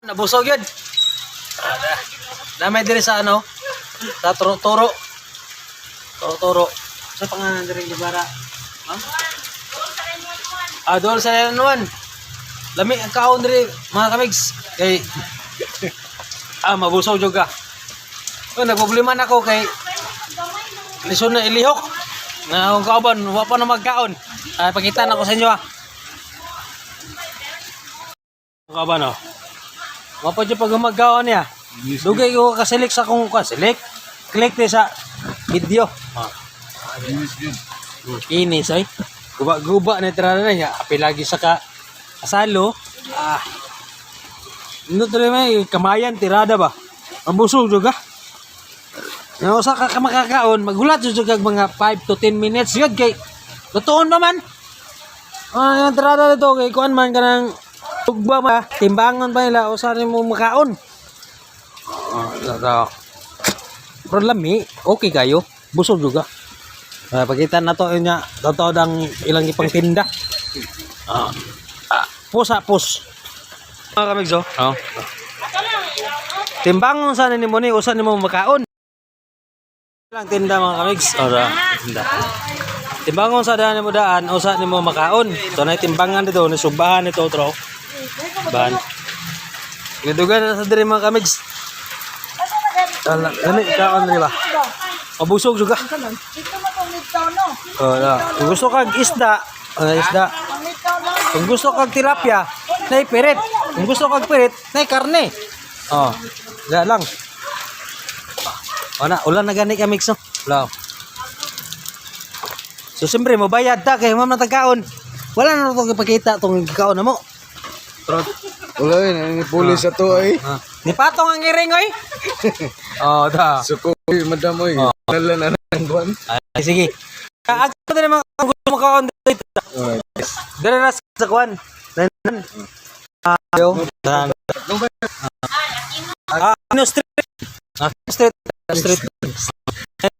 Nabusog yun. Damay diri sa ano? Sa turo turo. Turo turo. Sa pangalan diri Libara. Ha? Ah, doon sa N1. Lami ang kaon diri mga kamigs. Kay Ah, mabusog jud ka. Oh, nagproblema na ako kay Lison na ilihok. Na akong kauban, wa pa na magkaon. Ah, pakita na ko sa inyo ah. Kauban oh. Wa pa dyan pag magkaon niya. Dugay ko kasilik sa kong kasilik. Click di sa video. Ah. Inis ay. Guba-guba na tirada na niya. Api lagi sa ka asalo. Ah. Ano to may kamayan tirada ba? Ang busog juga. Nga usa ka ka makakaon, magulat jud kag mga 5 to 10 minutes yun kay Lutuon pa man. Ah, yung tirada dito kay kuan man kanang tugba ma, timbangan pa nila usa mo makaon. Ah, uh, Pero lami, okay kayo. Busog juga. Ah, pakita na to niya, totoo ang ilang ipang tinda. Ah, ah, pusa pus. Mga kamigso. Oh. Timbangon sa ni mo ni usa ni mo makaon. Lang tinda mga kamigs. Ora, tinda. Timbangon sa daan mo daan, usa ni mo makaon. So na timbangan dito, ni subahan ito tro. Ban. Gidugan na sa diri mga kamigs. Tala, gani kaon ri ba? Mabusog juga. Itong no? Ora, kung gusto kag isda, ah, isda. Kung gusto kag tilapia, nay pirit. Kung gusto kag pirit, nay karne. Oh, ya lang. Wala, ulan na gani ka mix no. Wala. So siyempre mabayad ta kay mama tagkaon. Wala na to ipakita tong kaon na mo. Wala yun, ang pulis sa to ay. Ah, ni patong ang iring oy. oh, da. Suko, madam oy. Oh. Lala na ng buwan. Ay, sige. Kaag ko din mga gusto mo kaon dito. Alright. Dire na sa kwan. Nan. Ah, yo. Dan. Ah, ano street? Ah, street. Street.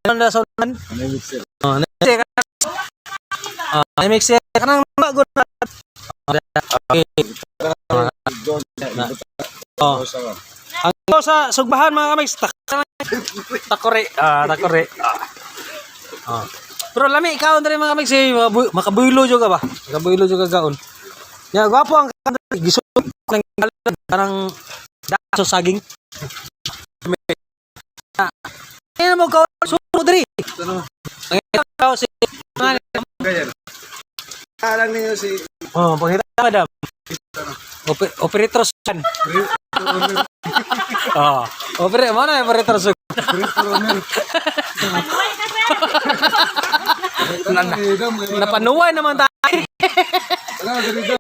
Ano na sa ulan? Ano yung mixer? Oh, year. Ah, year kanang bago na. Okay. Doon, Oh. ka. Ang sa sugbahan mga kamay, tak takore. Ah, takore. Ah. Pero lami ikaw na rin mga kamay, si makabuylo juga ba? Makabuylo juga gaon. Ya, gwapo ang kanto giso ng parang daso saging. Ano mo ka sumo diri? Ang ikaw si Ganyan. Alang ninyo si Oh, pangita madam. Oper operator san. Oh, operator mana operator? Nana. Napanuway naman tayo. Ano.